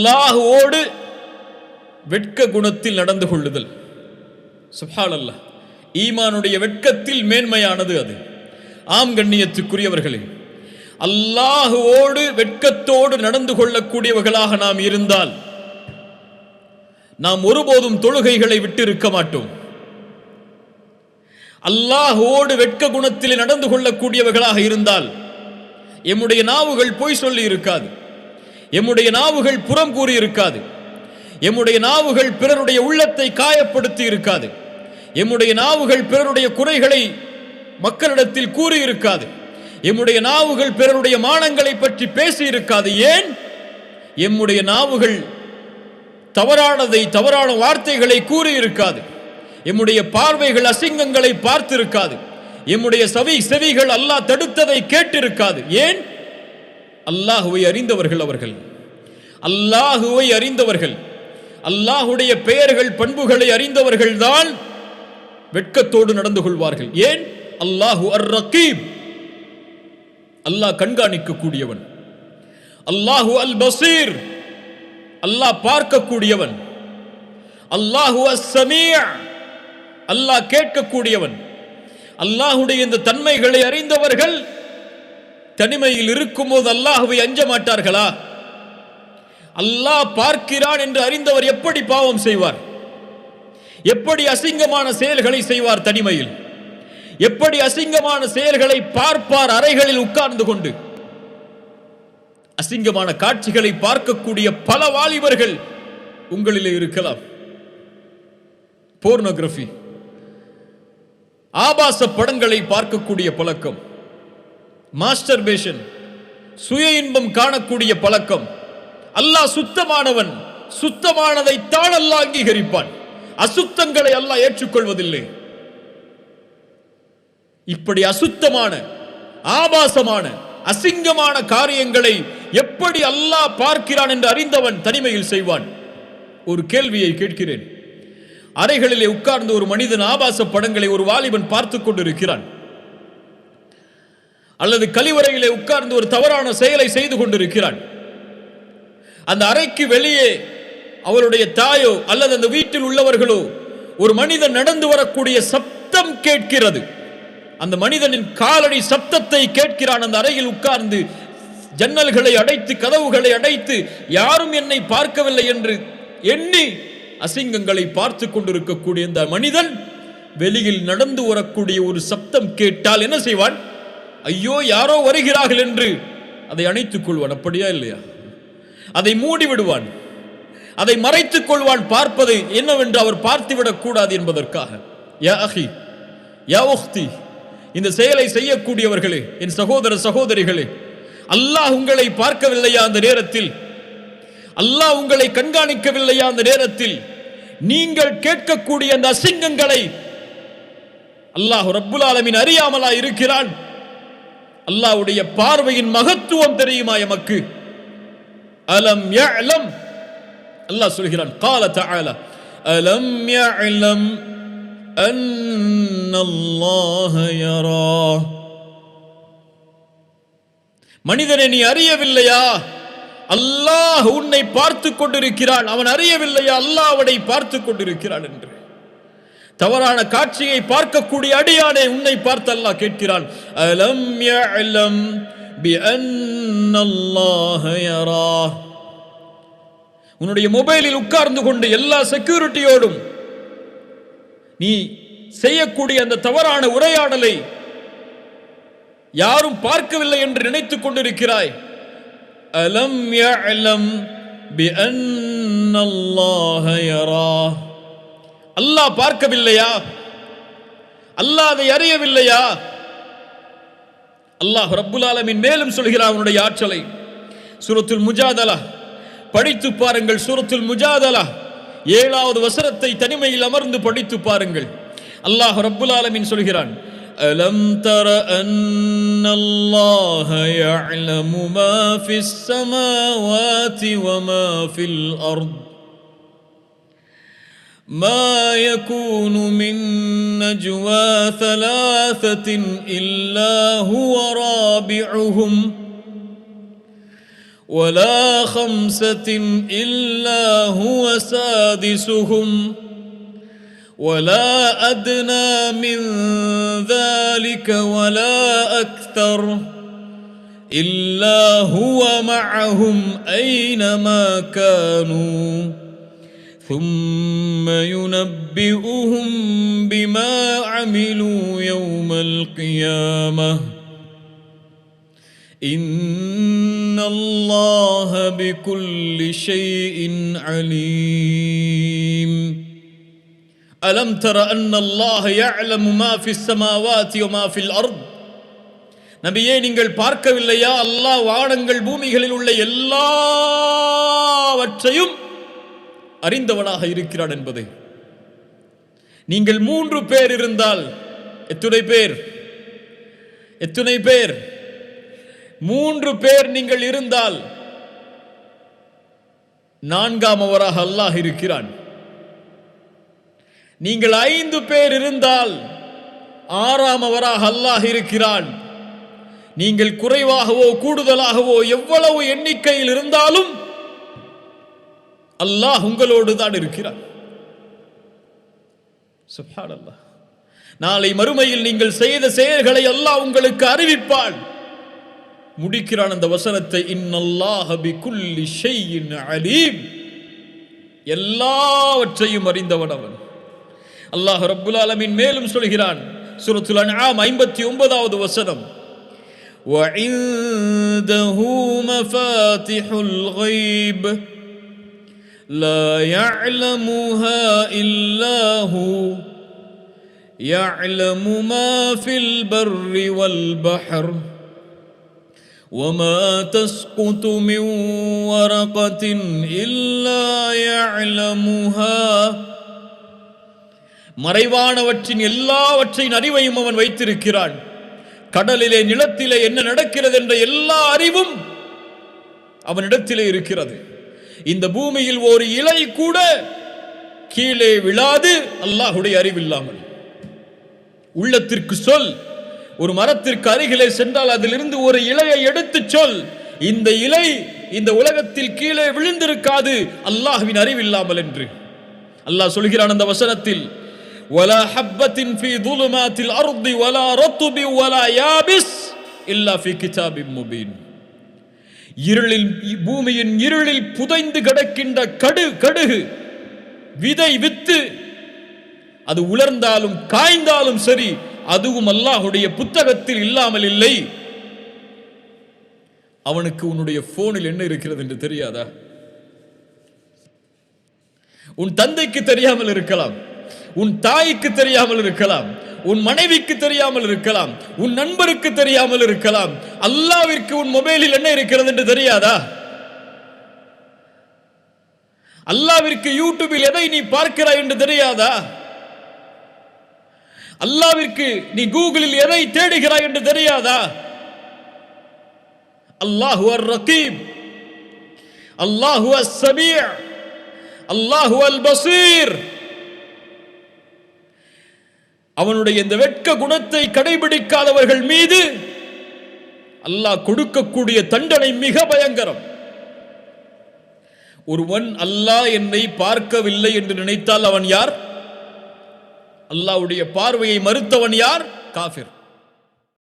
அல்லாஹுவோடு வெட்க குணத்தில் நடந்து கொள்ளுதல். சுப்ஹானல்லாஹ். ஈமானுடைய வெட்கத்தில் மேன்மையானது அது. ஆம் கண்ணியத்துக்குரியவர்களே அல்லாஹுவோடு வெட்கத்தோடு நடந்து கொள்ளக்கூடியவர்களாக நாம் இருந்தால் நாம் ஒருபோதும் தொழுகைகளை விட்டு இருக்க மாட்டோம். அல்லாஹுவோடு வெட்க குணத்தில் நடந்து கொள்ளக்கூடியவர்களாக இருந்தால் எம்முடைய நாவுகள் பொய் சொல்லி இருக்காது எம்முடைய நாவுகள் புறம் கூறி இருக்காது எம்முடைய நாவுகள் பிறருடைய உள்ளத்தை காயப்படுத்தி இருக்காது எம்முடைய நாவுகள் பிறருடைய குறைகளை மக்களிடத்தில் கூறி இருக்காது எம்முடைய நாவுகள் பிறருடைய மானங்களை பற்றி பேசி இருக்காது ஏன்? எம்முடைய நாவுகள் தவறானதை தவறான வார்த்தைகளை கூறி இருக்காது எம்முடைய பார்வைகள் அசிங்கங்களை பார்த்திருக்காது. எம்முடைய சவி செவிகள் அல்லாஹ் தடுத்ததை கேட்டிருக்காது. ஏன்? அல்லாஹுவை அறிந்தவர்கள் அவர்கள். அல்லாஹுவை அறிந்தவர்கள். அல்லாஹுடைய பெயர்கள் பண்புகளை அறிந்தவர்கள் தான் வெட்கத்தோடு நடந்து கொள்வார்கள். ஏன்? அல்லாஹு அர் ரகீப் அல்லாஹ் கண்காணிக்க கூடியவன் அல்லாஹு அல் பசீர் அல்லாஹ் பார்க்கக்கூடியவன். அல்லாஹு அஸ் அல்லாஹ் கேட்கக்கூடியவன். அல்லாஹுடைய இந்த தன்மைகளை அறிந்தவர்கள் தனிமையில் இருக்கும்போது அல்லாஹுவை அஞ்ச மாட்டார்களா? அல்லாஹ் பார்க்கிறான் என்று அறிந்தவர் எப்படி பாவம் செய்வார்? எப்படி அசிங்கமான செயல்களை செய்வார் தனிமையில்? எப்படி அசிங்கமான செயல்களை பார்ப்பார் அறைகளில் உட்கார்ந்து கொண்டு? அசிங்கமான காட்சிகளை பார்க்கக்கூடிய பல வாலிபர்கள் உங்களிலே இருக்கலாம். போர்னோகிராஃபி ஆபாச படங்களை பார்க்கக்கூடிய பழக்கம். மாஸ்டர் பேஷன் சுய இன்பம் காணக்கூடிய பழக்கம். அல்லாஹ் சுத்தமானவன் சுத்தமானதை தான் அல்லாஹ் அங்கீகரிப்பான். அசுத்தங்களை அல்லாஹ் ஏற்றுக்கொள்வதில்லை. இப்படி அசுத்தமான ஆபாசமான அசிங்கமான காரியங்களை எப்படி அல்லாஹ் பார்க்கிறான் என்று அறிந்தவன் தனிமையில் செய்வான்? ஒரு கேள்வியை கேட்கிறேன். அறைகளிலே உட்கார்ந்து ஒரு மனிதன் ஆபாச படங்களை ஒரு வாலிபன் பார்த்து கொண்டிருக்கிறான். அல்லது கழிவறையிலே உட்கார்ந்து ஒரு தவறான செயலை செய்து கொண்டிருக்கிறான் அந்த அறைக்கு வெளியே அவளுடைய தாயோ அல்லது அந்த வீட்டில் உள்ளவர்களோ ஒரு மனிதன் நடந்து வரக்கூடிய சப்தம் கேட்கிறது. அந்த மனிதனின் காலடி சப்தத்தை கேட்கிறான். அந்த அறையில் உட்கார்ந்து ஜன்னல்களை அடைத்து கதவுகளை அடைத்து யாரும் என்னை பார்க்கவில்லை என்று எண்ணி அசிங்கங்களை பார்த்து கொண்டிருக்கக்கூடிய இந்த மனிதன் வெளியில் நடந்து வரக்கூடிய ஒரு சப்தம் கேட்டால் என்ன செய்வான்? ஐயோ யாரோ வருகிறார்கள் என்று. அதை அணைத்துக் கொள்வான் அப்படியா இல்லையா? அதை மூடி விடுவான். அதை மறைத்துக் கொள்வான். பார்ப்பது என்னவென்று அவர் பார்த்துவிடக் கூடாது என்பதற்காக. யா அஹி யா உக்தி இந்த செயலை செய்யக்கூடியவர்களே என் சகோதர சகோதரிகளே அல்லாஹ் உங்களை பார்க்கவில்லையா அந்த நேரத்தில்? அல்லாஹ் உங்களை கண்காணிக்கவில்லையா அந்த நேரத்தில்? நீங்கள் கேட்கக்கூடிய அந்த அசிங்கங்களை அல்லாஹ் ரப்புல் ஆலமின் அறியாமலா இருக்கிறான். அல்லாவுடைய பார்வையின் மகத்துவம் தெரியுமா எமக்கு? அலம் யலம் அல்லாஹ் சொல்கிறான் கால தஆல அலம் யலம் அன்னல்லாஹ யரா. மனிதனை நீ அறியவில்லையா? அல்லாஹ் உன்னை பார்த்து கொண்டிருக்கிறான். அவன் அறியவில்லையா? அல்லாஹ் அவனை பார்த்து கொண்டிருக்கிறான் என்று. தவறான காட்சியை பார்க்கக்கூடிய அடியானே உன்னை பார்த்து அல்லாஹ் கேட்கிறான். அலம் யஅலம் பி அன்னல்லாஹ யரா. உன்னுடைய மொபைலில் உட்கார்ந்து கொண்டு எல்லா செக்யூரிட்டியோடும் நீ செய்யக்கூடிய அந்த தவறான உரையாடலை யாரும் பார்க்கவில்லை என்று நினைத்துக் கொண்டிருக்கிறாய். அலம் யஅலம் பி அன்னல்லாஹ யரா. அல்லாஹ் பார்க்கவில்லையா அல்லாஹ் அதை அறியவில்லையா அல்லாஹ் ரப்புல் ஆலமீன் மேலும் சொல்கிறார் அவனுடைய ஆற்றலை சூரத்துல் முஜாதலா படித்து பாருங்கள் சூரத்துல் முஜாதலா ஏழாவது வசனத்தை தனிமையில் அமர்ந்து படித்து பாருங்கள் அல்லாஹ் ரப்புல் ஆலமீன் சொல்கிறான் ألم تر أن الله يعلم ما في السماوات وما في الأرض ما يكون من نجوى ثلاثة إلا هو رابعهم ولا خمسة إلا هو سادسهم ولا أدنى من ذلك ولا أكثر إلا هو معهم أينما كانوا ثم ينبئهم بما عملوا يوم القيامة إن الله بكل شيء عليم ألم تر أن الله يعلم ما في السماوات وما في الأرض நபியே நீங்கள் பார்க்கவில்லையா அல்லாஹ் வானங்கள் பூமிகளில் உள்ள எல்லாவற்றையும் அறிந்தவனாக இருக்கிறான் என்பதை. நீங்கள் மூன்று பேர் இருந்தால் எத்துணை பேர்? எத்துணை பேர்? மூன்று பேர் நீங்கள் இருந்தால் நான்காமவராக அல்லாஹ் இருக்கிறான். நீங்கள் ஐந்து பேர் இருந்தால் ஆறாமவராக அல்லாஹ் இருக்கிறான். நீங்கள் குறைவாகவோ கூடுதலாகவோ எவ்வளவு எண்ணிக்கையில் இருந்தாலும் அல்லாஹ் உங்களோடு தான் இருக்கிறான் சுப்ஹானல்லாஹ் நாளை மறுமையில் நீங்கள் செய்த செயல்களை அல்லாஹ் உங்களுக்கு அறிவிப்பான் முடிக்கிறான் அந்த வசனத்தை இன்னல்லாஹ பிகுல்லி ஷைஇன் அலீம் எல்லாவற்றையும் அறிந்தவன் அவன் அல்லாஹ் ரப்புல் ஆலமீன் மேலும் சொல்கிறான் சூரத்துல் அன்ஆம் 59வது வசனம் وعنده مفاتح الغيب لا يعلمها إلا هو يعلم ما في البر والبحر وما تسقط من ورقة إلا يعلمها மறைவானவற்றின் எல்லாவற்றின் அறிவையும் அவன் வைத்திருக்கிறான் கடலிலே நிலத்திலே என்ன நடக்கிறது என்ற எல்லா அறிவும் அவனிடத்திலே இருக்கிறது இந்த பூமியில் ஒரு இலை கூட கீழே விழாது அல்லாஹுடைய அறிவில்லாமல் உள்ளத்திற்கு சொல் ஒரு மரத்திற்கு அருகிலே சென்றால் அதிலிருந்து ஒரு இலையை எடுத்து சொல் இந்த இலை இந்த உலகத்தில் கீழே விழுந்திருக்காது அல்லாஹ்வின் அறிவில்லாமல் என்று அல்லாஹ் சொல்கிறான் அந்த வசனத்தில் ولا حبة في ظلمات الأرض ولا رطب ولا يابس إلا في كتاب مبين இருளில் பூமியின் இருளில் புதைந்து கிடக்கின்ற கடு கடுகு விதை வித்து அது உலர்ந்தாலும் காய்ந்தாலும் சரி அதுவும் அல்லாஹுடைய புத்தகத்தில் இல்லாமல் இல்லை. அவனுக்கு உன்னுடைய போனில் என்ன இருக்கிறது என்று தெரியாதா? உன் தந்தைக்கு தெரியாமல் இருக்கலாம். உன் தாய்க்கு தெரியாமல் இருக்கலாம். உன் மனைவிக்கு தெரியாமல் இருக்கலாம் உன் நண்பருக்கு தெரியாமல் இருக்கலாம். அல்லாவிற்கு உன் மொபைலில் என்ன இருக்கிறது என்று தெரியாதா? அல்லாவிற்கு யூடியூபில் எதை நீ பார்க்கிறாய் என்று தெரியாதா? அல்லாவிற்கு நீ கூகுளில் எதை தேடுகிறாய் என்று தெரியாதா? அல்லாஹு அர் ரகீப் அல்லாஹு சமீ அல்லாஹு அல் பசீர் அவனுடைய இந்த வெட்க குணத்தை கடைபிடிக்காதவர்கள் மீது அல்லாஹ் கொடுக்கக்கூடிய தண்டனை மிக பயங்கரம். ஒருவன் அல்லாஹ் என்னை பார்க்கவில்லை என்று நினைத்தால் அவன் யார்? அல்லாஹ்வுடைய பார்வையை மறுத்தவன் யார்? காஃபிர்.